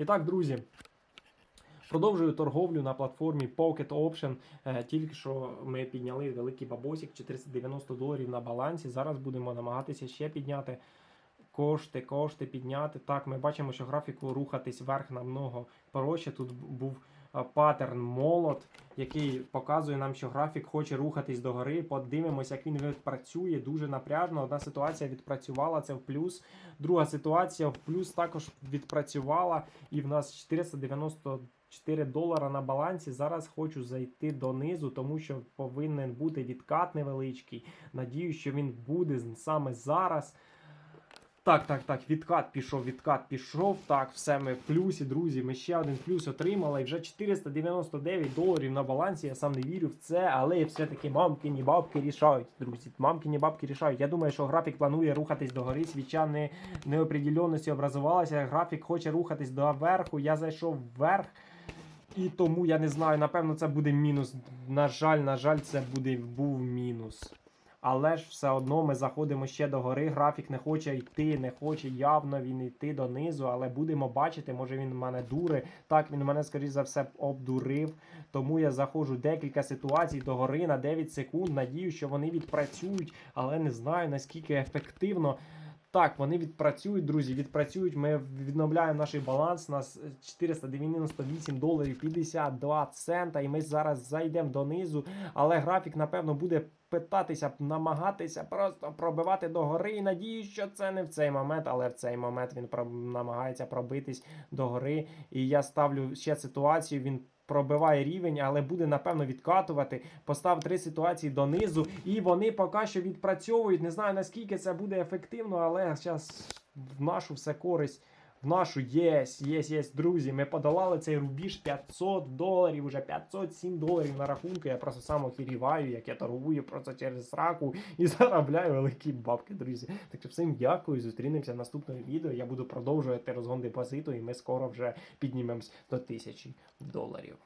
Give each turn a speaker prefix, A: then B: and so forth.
A: І так, друзі. Продовжую торговлю на платформі Pocket Option. Е, Тільки що ми підняли великий бабосик 490 доларів на балансі. Зараз будемо намагатися ще підняти кошти, кошти підняти. Так, ми бачимо, що графіку рухатись вверх намного проще. Тут був паттерн молот, який показує нам, що графік хоче рухатись догори. Подивимося, як він відпрацює. Дуже напряжно. Одна ситуація відпрацювала, це в плюс. Друга ситуація в плюс також відпрацювала. І в нас 494 долара на балансі. Зараз хочу зайти донизу, тому що повинен бути відкат невеличкий. Надію, що він буде саме зараз. Так, так, так, відкат пішов, відкат пішов. Так, все ми в плюсі, друзі. Ми ще один плюс отримали. І вже 499 доларів на балансі. Я сам не вірю в це, але все-таки мамкині бабки рішають, друзі. Мамкині бабки рішають. Я думаю, що графік планує рухатись догори. Свіча не, неопределенності образувалася. Графік хоче рухатись до верху. Я зайшов вверх. І тому я не знаю, напевно, це буде мінус. На жаль, на жаль, це буде був мінус. Але ж все одно ми заходимо ще до гори. Графік не хоче йти, не хоче явно він йти донизу, але будемо бачити, може він мене дури. Так, він мене, скоріш за все, обдурив. Тому я заходжу декілька ситуацій до гори на 9 секунд. Надію, що вони відпрацюють, але не знаю наскільки ефективно. Так, вони відпрацюють, друзі. Відпрацюють. Ми відновляємо наш баланс. У нас 498 доларів 52 цента. І ми зараз зайдемо донизу. Але графік, напевно, буде питатися, намагатися просто пробивати догори. І надію, що це не в цей момент, але в цей момент він намагається пробитись догори. І я ставлю ще ситуацію. Він. Пробиває рівень, але буде напевно відкатувати. Постав три ситуації донизу, і вони поки що відпрацьовують. Не знаю наскільки це буде ефективно, але зараз в нашу все користь. В нашу єс, єс, єс, друзі. Ми подолали цей рубіж 500 доларів, уже 507 доларів на рахунку. Я просто сам охіріваю, як я торгую просто через раку і заробляю великі бабки, друзі. Так що всім дякую. Зустрінемося в наступному відео. Я буду продовжувати розгон депозиту, і ми скоро вже піднімемось до тисячі доларів.